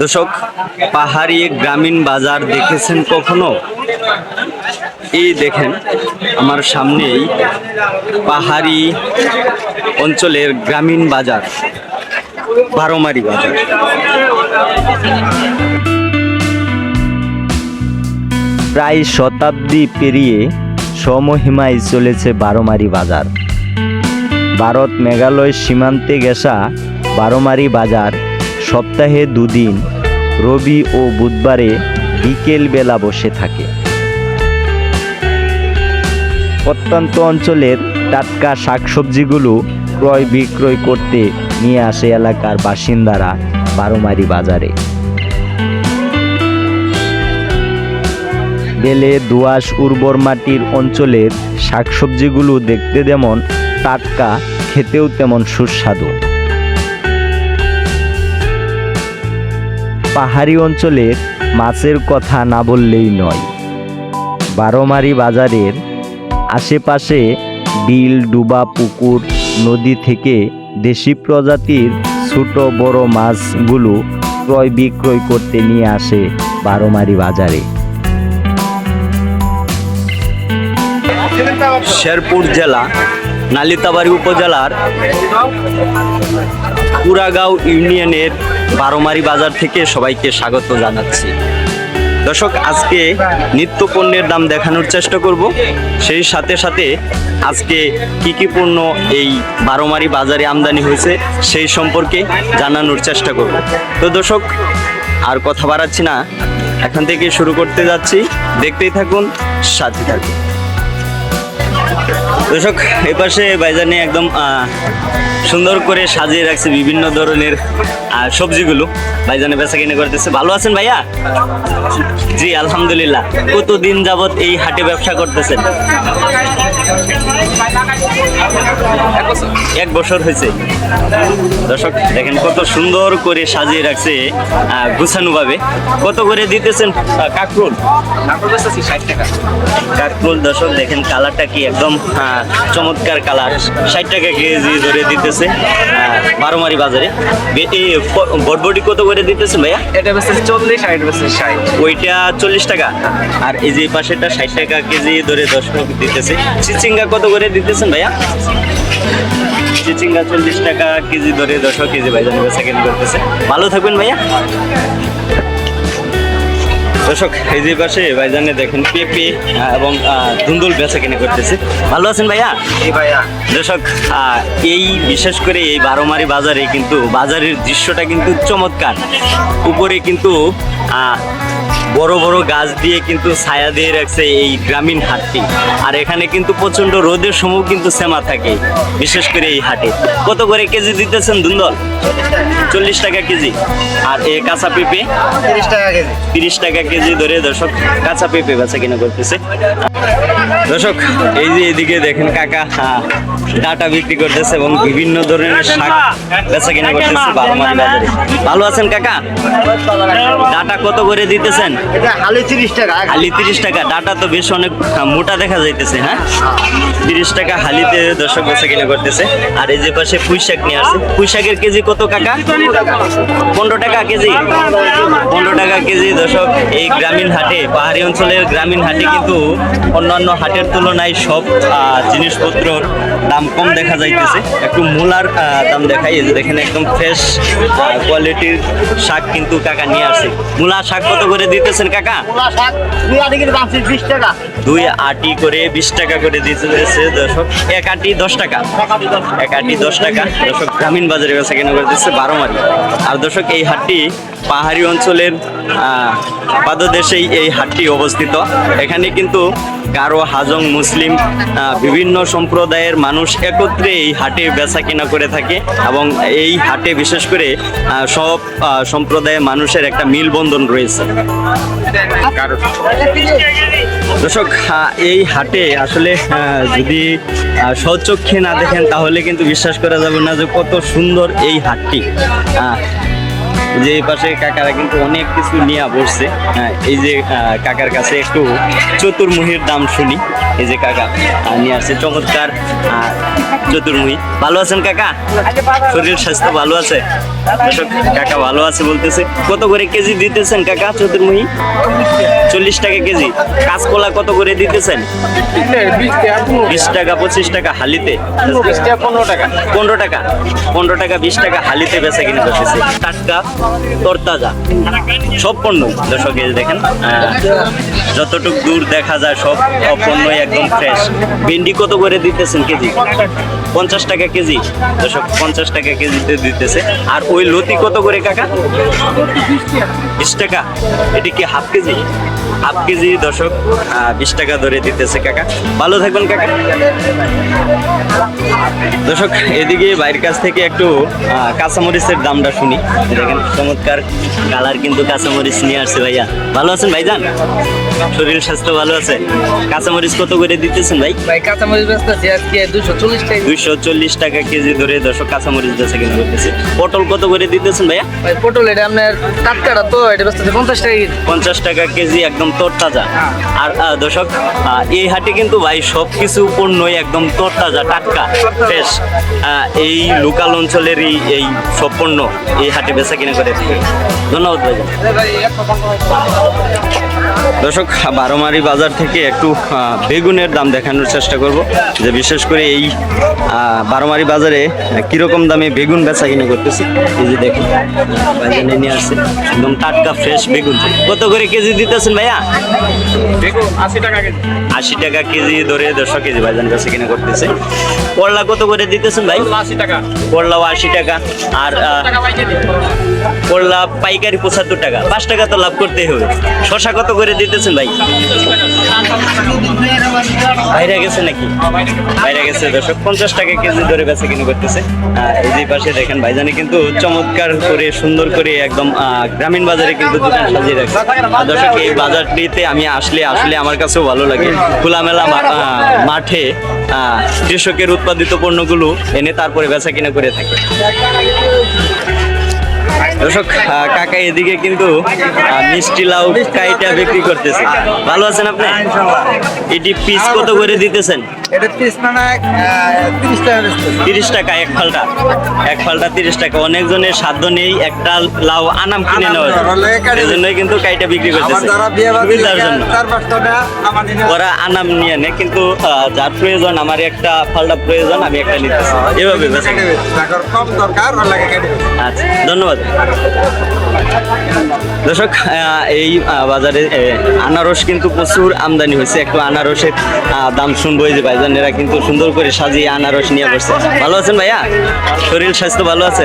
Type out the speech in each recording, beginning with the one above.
দর্শক, পাহাড়ি গ্রামীণ বাজার দেখেছেন কখনো? এই দেখেন, আমার সামনেই পাহাড়ি অঞ্চলের গ্রামীণ বাজার, বারোমারি বাজার। প্রায় শতাব্দী পেরিয়ে সমহিমায় চলেছে বারোমারি বাজার। ভারত, মেঘালয় সীমান্তে গেসা বারোমারি বাজার সপ্তাহে দুদিন, রবি ও বুধবারে বিকেল বেলা বসে থাকে। প্রত্যন্ত অঞ্চলের টাটকা শাকসবজিগুলো ক্রয় বিক্রয় করতে নিয়ে আসে এলাকার বাসিন্দারা বারোমারি বাজারে। বেলে, দোআঁশ, উর্বর মাটির অঞ্চলের শাকসবজিগুলো দেখতে যেমন টাটকা, খেতেও তেমন সুস্বাদু। পাহাড়ি অঞ্চলের মাছের কথা না বললেই নয়। বারোমারি বাজারের আশেপাশে বিল, ডুবা পুকুর, নদী থেকে দেশি প্রজাতির ছোট বড় মাছগুলো ক্রয় বিক্রয় করতে নিয়ে আসে বারোমারি বাজারে। শেরপুর জেলা, নালিতাবাড়ি উপজেলার পুরাগাঁও ইউনিয়নের বারোমারি বাজার থেকে সবাইকে স্বাগত জানাচ্ছি। দর্শক, আজকে নিত্য পণ্যের দাম দেখানোর চেষ্টা করব। সেই সাথে সাথে আজকে কি কি পণ্য এই বারোমারি বাজারে আমদানি হয়েছে সেই সম্পর্কে জানানোর চেষ্টা করব। তো দর্শক, আর কথা বাড়াচ্ছি না। এখান থেকে শুরু করতে যাচ্ছি। দেখতেই থাকুন, সাথে থাকুন। দর্শক এই পাশে বাইজানে একদম সুন্দর করে সাজিয়ে রাখছে বিভিন্ন ধরনের সবজিগুলো। ভাইজানে বেচা কিনে করতেছে। ভালো আছেন ভাইয়া? জি আলহামদুলিল্লাহ। কতদিন যাবত এই হাটে ব্যবসা করতেছেন? এক বছর হয়েছে। দর্শক দেখেন কত সুন্দর করে সাজিয়ে রাখছে গুছানো ভাবে কত করে দিতেছেন? কাকরুল। কাকরুল দর্শক দেখেন কালারটা কি একদম চমৎকার কালার। ষাট টাকা কেজি ধরে দিতেছে বারোমারি বাজারে। এই বটবটি কত করে দিতেছেন ভাইয়া? এটা বেশি চল্লিশ আর এটা বেশি ষাট। ওইটা চল্লিশ টাকা। আর এই যে পাশেরটা ষাট টাকা কেজি ধরে দর্শক দিতেছে। চিচিঙ্গা কত করে দিতেছেন ভাইয়া? চিচিঙ্গা চল্লিশ টাকা কেজি ধরে দর্শক কেজি ভাইজান সেকেন্ড করতেছে। ভালো থাকবেন ভাইয়া। দর্শক এই যে পাশে ভাইজানে দেখেন পেঁপে এবং ধুন্দুল বেচা কিনে করতেছে। ভালো আছেন ভাইয়া? ভাইয়া। দর্শক এই বিশেষ করে এই বারোমারি বাজারে কিন্তু বাজারের দৃশ্যটা কিন্তু চমৎকার। উপরে কিন্তু আহ, বড় বড় গাছ দিয়ে কিন্তু ছায়া দিয়ে রাখছে এই গ্রামীণ হাটটি। আর এখানে কিন্তু প্রচণ্ড রোদের সময় কিন্তু সেমা থাকে বিশেষ করে এই হাটে। কত করে কেজি দিতেছেন ধুন্দল? চল্লিশ টাকা কেজি। আর এ কাঁচা পেঁপে? তিরিশ টাকা কেজি। তিরিশ টাকা কেজি ধরে দর্শক কাঁচা পেঁপে বেচা কিনা করতেছে। দর্শক এই যে এদিকে দেখেন কাকা হ্যাঁ, ডাটা বিক্রি করতেছে এবং বিভিন্ন ধরনের শাক বেচা কিনা করতেছে বারোমারি বাজারে। ভালো আছেন কাকা? ডাটা কত করে দিতেছেন? এটা হালি তিরিশ টাকা। হালি তিরিশ টাকা ডাটা তো বেশ অনেক মোটা দেখা যাইতেছে হ্যাঁ? তিরিশ টাকা হালিতে দর্শক বেচা কিনা করতেছে। আর এই যে পাশে পুঁই শাক নিয়ে আসছে। পুঁই শাকের কেজি কত কাকা? পনেরো টাকা কেজি। পনেরো টাকা কেজি দর্শক এই গ্রামীণ হাটে পাহাড়ি অঞ্চলের গ্রামীণ হাটে কিন্তু অন্যান্য হাটের তুলনায় সব জিনিসপত্রর দাম কম দেখা যাইতেছে। একটু মূলার দাম দেখাই এই যে দেখেন একদম ফ্রেশ কোয়ালিটির শাক কিন্তু কাকা নিয়ে আসছে মূলা শাক কত করে দিতেছেন কাকা? দুই আটি করে বিশ টাকা। করে দিতেছে দর্শক এক আটি দশ টাকা। এক আটি দশ টাকা। দর্শক গ্রামীণ বাজারে কেনা করে দিচ্ছে বারো মারি আর দর্শক, এই হাটটি পাহাড়ি অঞ্চলের পাদদেশেই এই হাটটি অবস্থিত। এখানে কিন্তু গারো, হাজং, মুসলিম বিভিন্ন সম্প্রদায়ের মানুষ একত্রে এই হাটে বেচা কিনা করে থাকে এবং এই হাটে বিশেষ করে সব সম্প্রদায়ের মানুষের একটা মিলবন্ধন রয়েছে। দর্শক এই হাটে আসলে যদি সচক্ষে না দেখেন, তাহলে কিন্তু বিশ্বাস করা যাবে না যে কত সুন্দর এই হাটটি। যে এই পাশে কাকারা কিন্তু অনেক কিছু নিয়ে বসছে। হ্যাঁ, এই যে কাকার কাছে একটু চতুর্মুখীর দাম শুনি। এই যে কাকা নিয়ে আসছে চমৎকার আহ, চতুর্মুখী ভালো আছেন কাকা? শরীর স্বাস্থ্য ভালো আছে? কাকা ভালো আছে বলতেছে। কত করে কেজি দিতেছেন কাকা চতুর্মুখী চল্লিশ টাকা কেজি। কাঁচকলা কত করে দিতেছেন? বিশ টাকা পঁচিশ টাকা হালিতে? পনেরো টাকা। পনেরো টাকা। পনেরো টাকা বিশ টাকা হালিতে বেচা কিনে করতেছে। টাটকা তরতাজা। সব পণ্য। দর্শক দেখেন যতটুক দূর দেখা যায়, সব পণ্যই একদম ফ্রেশ ভেন্ডি কত করে দিতেছেন কেজি? পঞ্চাশ টাকা কেজি। দর্শক, পঞ্চাশ টাকা কেজিতে দিতেছে। আর ওই লতি কত করে, কাকা? বিশ টাকা। এটি কি হাফ কেজি? হাফ কেজি দর্শক আহ, বিশ টাকা ধরে দিতেছে কাকা। ভালো থাকবেন কাকা। দর্শক এদিকে বাইরের কাছ থেকে একটু কাঁচামরিচের দামটা শুনি। দেখেন চমৎকার কালার কিন্তু কাঁচামরিচ নিয়ে আসছে ভাইয়া। ভালো আছেন ভাইজান? শরীর স্বাস্থ্য ভালো আছে? কাঁচামরিচ কত করে দিতেছেন ভাই? ভাই কাঁচামরিচ বেচতেছি আজকে দুশো চল্লিশ টাকা দুইশো চল্লিশ টাকা কেজি ধরে দর্শক কাঁচামরিচ বেচা কিনে করতেছে। পটল কত করে দিতেছেন ভাইয়া? ভাই পটল এটা আপনার টাটকাটা তো এটা বেচতেছি পঞ্চাশ টাকা। পঞ্চাশ টাকা কেজি একদম তরতাজা। আর দর্শক এই হাটে কিন্তু ভাই সব কিছু পণ্যই একদম তরতাজা, টাটকা, ফ্রেশ। এই লোকাল অঞ্চলেরই এই সব পণ্য এই হাটে বেচা কিনে করে। ধন্যবাদ ভাই দর্শক, বারোমারি বাজার থেকে একটু বেগুনের দাম দেখানোর চেষ্টা করব। যে বিশেষ করে এই বারোমারি বাজারে কীরকম দামে বেগুন বেচা কিনে করতেছে, এই যে দেখুন। নিয়ে আসছে একদম টাটকা, ফ্রেশ বেগুন। কত করে কেজি দিতেছেন ভাইয়া? আশি টাকা কেজি। আশি টাকা কেজি ধরে দেড়শো কেজি ভাইজান কাছে কিনে করতেছে। করলা কত করে দিতেছেন ভাই? আশি টাকা। করলাও আশি টাকা। আর করলা পাইকারি পঁচাত্তর টাকা। পাঁচ টাকা তো লাভ করতেই হবে। শশা কত করে দিতেছেন ভাই? বাইরে গেছে নাকি? বাইরে গেছে দর্শক, পঞ্চাশ টাকা কেজি ধরে বেচা কিনে করতেছে। এই যে পাশে দেখেন ভাইজানে কিন্তু চমৎকার করে, সুন্দর করে একদম গ্রামীণ বাজারে কিন্তু দোকান সাজিয়ে রাখছে। দর্শক, এই বাজারটিতে আমি আসলে আসলে আমার কাছেও ভালো লাগে। খোলামেলা মাঠে কৃষকের উৎপাদিত পণ্যগুলো এনে তারপরে বেচা কিনা করে থাকে। দর্শক কাকা এদিকে কিন্তু মিষ্টি লাউ কাইটা বিক্রি করতেছে। ভালো আছেন আপনি? এটি পিস কত করে দিতেছেন? এটা তিরিশ টাকা তিরিশ টাকা এক ফালটা। এক ফালটা তিরিশ টাকা। অনেকজনের সাধ্য নেই একটা লাউ আনাম কিনে নেওয়া এই জন্যই কিন্তু কাইটা বিক্রি করতেছে। ওরা আনাম নিয়ে নেয় কিন্তু যার প্রয়োজন আমার একটা ফালটা প্রয়োজন আমি একটা নিতেছি এভাবে কম দরকার আচ্ছা ধন্যবাদ। দর্শক এই বাজারে আনারস কিন্তু প্রচুর আমদানি হয়েছে। একটু আনারসের দাম শুনব এই যে ভাইজানেরা কিন্তু সুন্দর করে সাজিয়ে আনারস নিয়ে বসছে। ভালো আছেন ভাইয়া? শরীর স্বাস্থ্য ভালো আছে?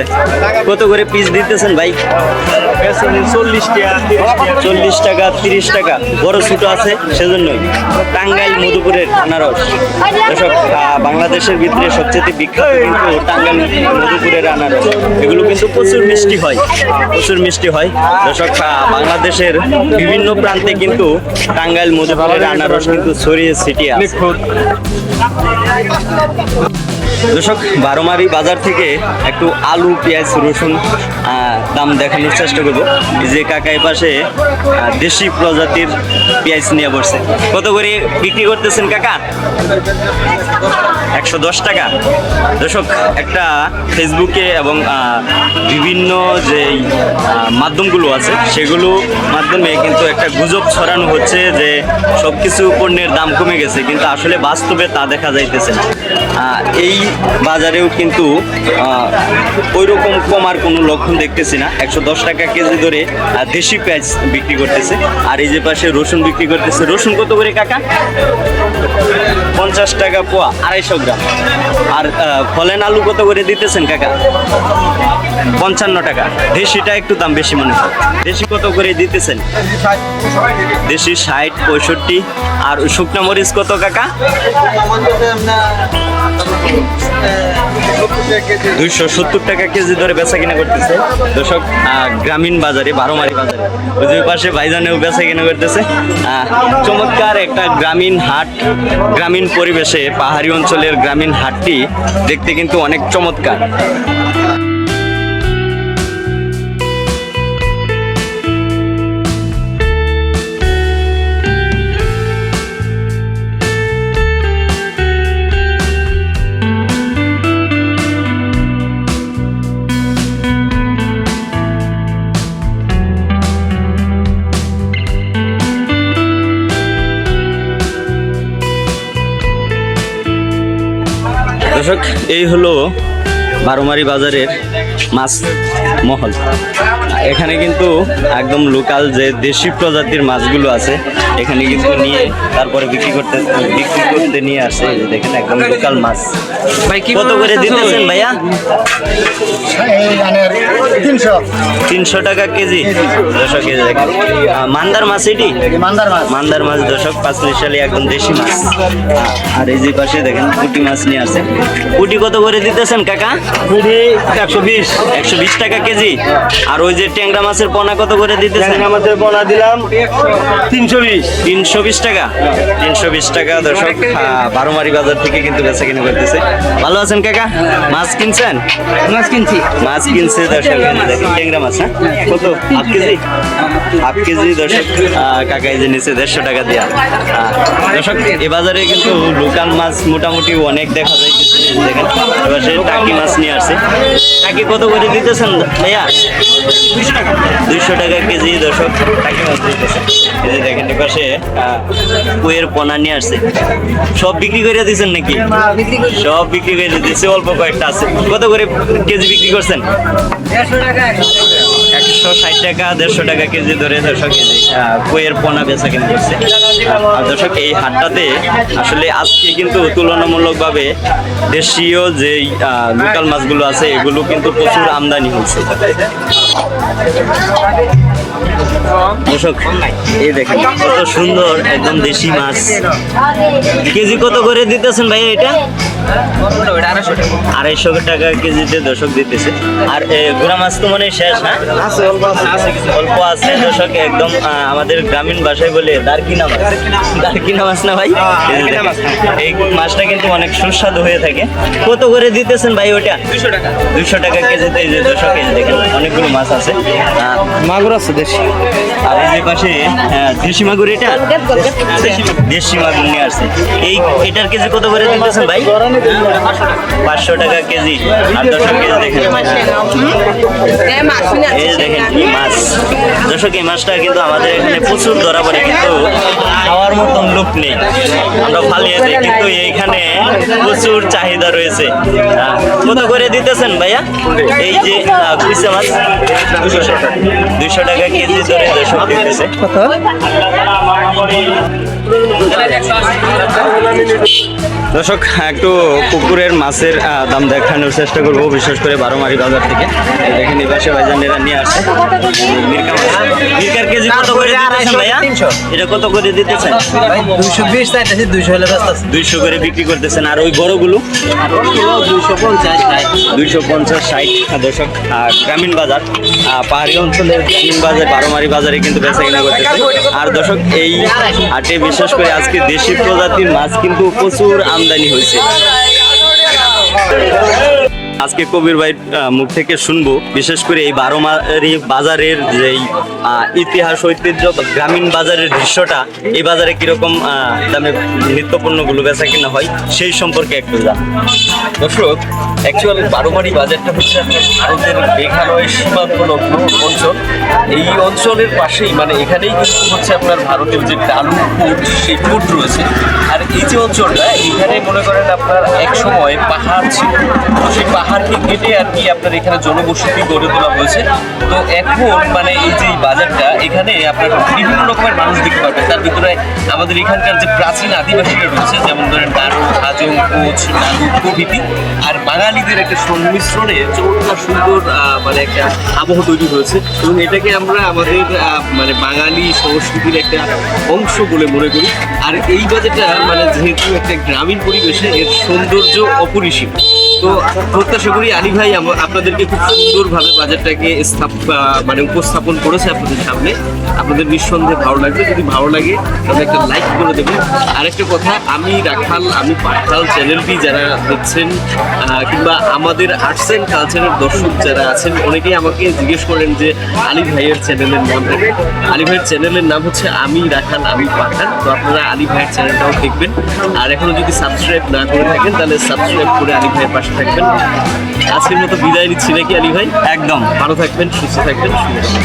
কত করে পিস দিতেছেন ভাই? চল্লিশ টাকা চল্লিশ টাকা তিরিশ টাকা। বড় ছোট আছে সেজন্যই। টাঙ্গাইল মধুপুরের আনারস। আহ, বাংলাদেশের ভিতরে সবচেয়ে বিখ্যাত কিন্তু টাঙ্গাইল মধুপুরের আনারস। এগুলো কিন্তু প্রচুর মিষ্টি হয়। প্রচুর মিষ্টি হয়। দর্শক বাংলাদেশের বিভিন্ন প্রান্তে কিন্তু টাঙ্গাইল মধুপুরের আনারস কিন্তু ছড়িয়ে ছিটিয়ে আছে। দর্শক, বারোমারি বাজার থেকে একটু আলু, পেঁয়াজ, রসুন দাম দেখানোর চেষ্টা করব। যে কাকা পাশে দেশি প্রজাতির পেঁয়াজ নিয়ে বসছে। কত করে বিক্রি করতেছেন কাকা? একশো দশ টাকা। দর্শক, একটা ফেসবুকে এবং বিভিন্ন যে মাধ্যমগুলো আছে, সেগুলো মাধ্যমে কিন্তু একটা গুজব ছড়ানো হচ্ছে যে সব কিছু পণ্যের দাম কমে গেছে। কিন্তু আসলে বাস্তবে তা দেখা যাইতেছে এই বাজারেও কিন্তু ওই রকম কমার কোনো লক্ষণ দেখতেছি না। একশো দশ টাকা কেজি ধরে দেশি পেঁয়াজ বিক্রি করতেছে। আর এই যে পাশে রসুন বিক্রি করতেছে। রসুন কত করে কাকা? পঞ্চাশ টাকা পোয়া, আড়াইশো গ্রাম। আর ফলেন আলু কত করে দিতেছেন কাকা? পঞ্চান্ন টাকা। দেশিটা একটু দাম বেশি মনে হয়। দেশি কত করে দিতেছেন? দেশি ষাট, পঁয়ষট্টি। আর শুকনা মরিচ কত কাকা? দুইশো সত্তর টাকা কেজি ধরে বেচা কিনা করতেছে। দর্শক গ্রামীণ বাজারে, বারোমারি বাজারে। ওই যে পাশে ভাইজানেও বেচা কিনা করতেছে। চমৎকার একটা গ্রামীণ হাট, গ্রামীণ পরিবেশে পাহাড়ি অঞ্চলের গ্রামীণ হাটটি দেখতে কিন্তু অনেক চমৎকার। দর্শক এই হলো বারোমারি বাজারের মাছ মহল। এখানে কিন্তু একদম লোকাল যে দেশি প্রজাতির মাছগুলো আছে এখানে কিন্তু নিয়ে তারপরে বিক্রি করতে বিক্রি করতে নিয়ে আসে এই দেখেন একদম লোকাল মাছ। ভাই কি কত করে দিতেছেন ভাইয়া? তিনশো। তিনশো টাকা কেজি। দশক কেজি দেখেন মান্দার মাছ এটি? মান্দার মাছ। মান্দার মাছ দশক পাঁচ মিশালি একদম দেশি মাছ। আর এই যে পাশে দেখেন পুটি মাছ নিয়ে আসে পুটি কত করে দিতেছেন কাকা? পুরি একশো বিশ। একশো বিশ টাকা কেজি। আর ওই যে ট্যাংরা মাছের পোনা কত করে দিতেছেন? আমাদের বনা দিলাম তিনশো বিশ। তিনশো বিশ টাকা? তিনশো বিশ টাকা দর্শক বারোমারি বাজার থেকে কিন্তু বেচা কিনে করতেছে। ভালো আছেন কাকা? মাছ কিনছেন? মাছ কিনছি। মাছ কিনছে দর্শক ট্যাংরা মাছ হ্যাঁ? কত? Half KG? হাফ কেজি দর্শক কাকা এই যে নিচে দেড়শো টাকা দেওয়া দর্শক এ বাজারে কিন্তু লোকাল মাছ মোটামুটি অনেক দেখা যায়। দেখেন এবার সে টাকি মাছ নিয়ে আসছে। টাকি কত করে দিতেছেন ভাইয়া? দুইশো টাকা কেজি দর্শক এই দেখেন পাশে কুয়ের পোনা নিয়ে আসছে। সব বিক্রি করে দিয়েছেন নাকি? সব বিক্রি করে দিচ্ছে অল্প কয়েকটা আছে। কত করে কেজি বিক্রি করছেন? একশো ষাট টাকা, দেড়শো টাকা কেজি ধরে দর্শক কেজি কুয়ের পোনা বেচা কিনে করছে। দর্শক, এই হাটটাতে আসলে আজকে কিন্তু তুলনামূলকভাবে দেশীয় যে লোকাল মাছগুলো আছে, এগুলো কিন্তু প্রচুর আমদানি হয়েছে। দর্শক এই দেখেন কত সুন্দর একদম দেশি মাছ। কেজি কত করে দিতেছেন ভাই এটা? আড়াইশো টাকা কেজিতে দর্শক দিতেছে। আর গুড়া মাছ তো মনে শেষ হ্যাঁ অল্প আছে। দর্শক একদম আমাদের গ্রামীণ ভাষায় বলে দারকিনা মাছ। দারকিনা মাছ না ভাই? এই যে দেখেন, এই মাছটা কিন্তু অনেক সুস্বাদু হয়ে থাকে। কত করে দিতেছেন ভাই ওটা? দুশো টাকা। দুশো টাকা কেজিতে এই যে দর্শক দেখেন অনেকগুলো মাছ আছে। মাগুর আছে দেশি। আর এই পাশে হ্যাঁ, দেশি এটা? দেশি নিয়ে আসছে। এই এটার কেজি কত করে ভাই? পাঁচশো টাকা কেজি আর কেজি দেখেন। এই দেখেন কি মাছ। এই মাছটা কিন্তু আমাদের এখানে প্রচুর ধরা পড়ে কিন্তু খাওয়ার মতন লোক নেই। আমরা ফালিয়ে দিই কিন্তু এইখানে প্রচুর চাহিদা রয়েছে। কত করে দিতেছেন ভাইয়া? এই যে কুইসা মাছ? দুইশো টাকা কেজি। কত দর্শক একটু পুকুরের মাছের দাম দেখানোর চেষ্টা করব বিশেষ করে বারোমারি বাজার থেকে। দেখেন এই পাশে ভাইজানেরা নিয়ে আসছে। মিরকা মাছ। মিরকার কেজি কত করে দিতেছেন ভাইয়া? এটা কত করে দিতেছেন? দুইশো বিশ চাইতেছি দুইশো হলে দুইশো করে বিক্রি করতেছেন। আর ওই বড়গুলো? দুইশো পঞ্চাশ দুইশো পঞ্চাশ ষাট। দর্শক গ্রামীণ বাজার। পাহাড়ি অঞ্চলের গ্রামীণ বাজার বারোমারি বাজারে কিন্তু বেচা কিনা করতেছে। আর দর্শক, এই হাটে বিশেষ করে আজকে দেশি প্রজাতির মাছ কিন্তু প্রচুর আমদানি হয়েছে। আজকে কবির ভাই মুখ থেকে শুনব। বিশেষ করে এই বারোমারি বাজারের যে ইতিহাস, ঐতিহ্য গ্রামীণ বাজারের দৃশ্যটা, এই বাজারে কীরকম দামে নিত্যপণ্যগুলো বেচা কিনা হয়, সেই সম্পর্কে একটু জান। দর্শক অ্যাকচুয়াল বারোমারি বাজারটা হচ্ছে ভারতের মেঘালয়ের সীমান্তলগ্ন অঞ্চল। এই অঞ্চলের পাশেই মানে এখানেই কিন্তু হচ্ছে আপনার ভারতের যে ডালু পোর্ট সেই পোর্ট রয়েছে। আর এই যে অঞ্চলটা এইখানে মনে করেন আপনার এক সময় পাহাড় ছিল। সেই পাহাড়কে কেটে আর কি আপনার এখানে জনবসতি গড়ে তোলা হয়েছে। তো এখন মানে এই যে বাজারটা, এখানে আপনার বিভিন্ন রকমের মানুষ দেখতে পাবেন তার ভিতরে আমাদের এখানকার যে প্রাচীন আদিবাসীরা রয়েছে, যেমন ধরেন নাড়ু হাজং, কোচ নাড়ু প্রভৃতি। আর বাঙালিদের একটা সংমিশ্রণে চমৎকার সুন্দর মানে একটা আবহ তৈরি হয়েছে। এবং এটাকে আমরা আমাদের মানে বাঙালি সংস্কৃতির একটা অংশ বলে মনে করি। আর এই বাজারটা মানে যেহেতু একটা গ্রামীণ পরিবেশে, এর সৌন্দর্য অপরিসীম। তো প্রত্যাশা করি আলী ভাই আপনাদেরকে খুব সুন্দরভাবে বাজারটাকে স্থাপ মানে উপস্থাপন করেছে আপনাদের সামনে। আপনাদের নিঃসন্দেহে ভালো লাগবে। যদি ভালো লাগে তাহলে একটা লাইক করে দেবেন। আরেকটা কথা আমি রাখাল আমি পাঠাল চ্যানেলটি যারা দেখছেন কিংবা আমাদের আর্টস অ্যান্ড কালচারের দর্শক যারা আছেন অনেকেই আমাকে জিজ্ঞেস করেন যে আলী ভাইয়ের চ্যানেলের নামটা কি? আলী ভাইয়ের চ্যানেলের নাম হচ্ছে আমি রাখাল আমি পাঠান তো আপনারা আলী ভাইয়ের চ্যানেলটাও দেখবেন। আর এখনও যদি সাবস্ক্রাইব না করে থাকেন তাহলে সাবস্ক্রাইব করে আলী ভাইয়ের পাশে থাকবেন। আজকের মতো বিদায় নিচ্ছি নাকি আলী ভাই? একদম। ভালো থাকবেন সুস্থ থাকবেন শুভ